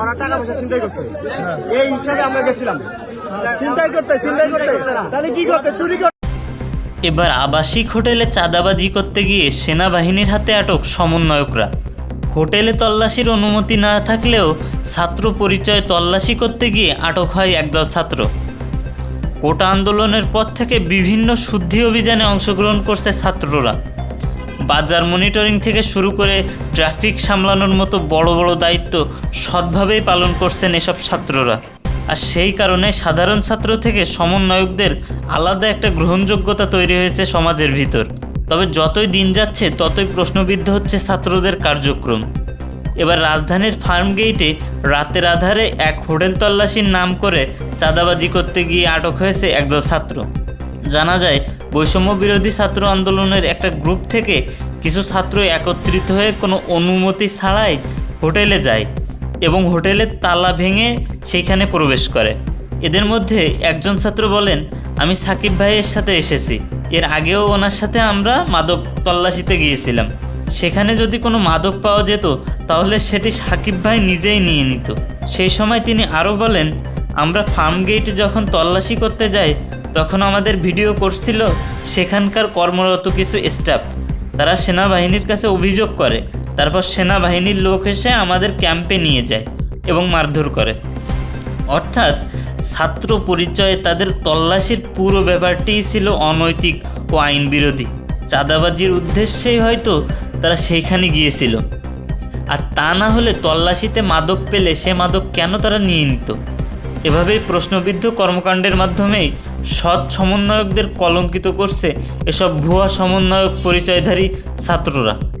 ওরা টাকা পয়সা চিন্তাই করছে। এই হিসাবে আমরা গেছিলাম। চিন্তাই করতে চিন্তাই করতে। তাহলে কি করতে? চুরি করতে এবার আবাসিক হোটেলে চাঁদাবাজি করতে গিয়ে সেনাবাহিনীর হাতে আটক সমন্বয়করা। হোটেলে তল্লাশির অনুমতি না থাকলেও ছাত্র পরিচয়ে তল্লাশি করতে গিয়ে আটক হয় একদল ছাত্র। কোটা আন্দোলনের পর থেকে বিভিন্ন শুদ্ধি অভিযানে অংশগ্রহণ করছে ছাত্ররা। বাজার মনিটরিং থেকে শুরু করে ট্রাফিক সামলানোর মতো বড় বড় দায়িত্ব সৎভাবেই পালন করছেন এসব ছাত্ররা। আর সেই কারণে সাধারণ ছাত্র থেকে সমন্বয়কদের আলাদা একটা গ্রহণযোগ্যতা তৈরি হয়েছে সমাজের ভিতর। তবে যতই দিন যাচ্ছে, ততই প্রশ্নবিদ্ধ হচ্ছে ছাত্রদের কার্যক্রম। এবার রাজধানীর ফার্ম গেইটে রাতের আধারে এক হোটেল তল্লাশির নাম করে চাঁদাবাজি করতে গিয়ে আটক হয়েছে একদল ছাত্র। জানা যায়, বৈষম্য বিরোধী ছাত্র আন্দোলনের একটা গ্রুপ থেকে কিছু ছাত্র একত্রিত হয়ে কোনো অনুমতি ছাড়াই হোটেলে যায় এবং হোটেলের তালা ভেঙে সেইখানে প্রবেশ করে। এদের মধ্যে একজন ছাত্র বলেন, আমি সাকিব ভাইয়ের সাথে এসেছি। এর আগেও ওনার সাথে আমরা মাদক তল্লাশিতে গিয়েছিলাম। সেখানে যদি কোনো মাদক পাওয়া যেত, তাহলে সেটি সাকিব ভাই নিজেই নিয়ে নিত। সেই সময় তিনি আরও বলেন আমরা ফার্ম গেটে যখন তল্লাশি করতে যাই, তখন আমাদের ভিডিও করছিল সেখানকার কর্মরত কিছু স্টাফ তারা সেনাবাহিনীর কাছে অভিযোগ করে, তারপর সেনাবাহিনীর লোক এসে আমাদের ক্যাম্পে নিয়ে যায় এবং মারধর করে। অর্থাৎ ছাত্র পরিচয়ে তাদের তল্লাশির পুরো ব্যাপারটিই ছিল অনৈতিক ও আইন বিরোধী। চাঁদাবাজির উদ্দেশ্যেই হয়তো তারা সেইখানে গিয়েছিল। আর তা না হলে তল্লাশিতে মাদক পেলে সে মাদক কেন তারা নিয়ে নিত? এভাবেই প্রশ্নবিদ্ধ কর্মকাণ্ডের মাধ্যমেই সৎ সমন্বয়কদের কলঙ্কিত করছে এসব ভুয়া সমন্বয়ক পরিচয়ধারী ছাত্ররা।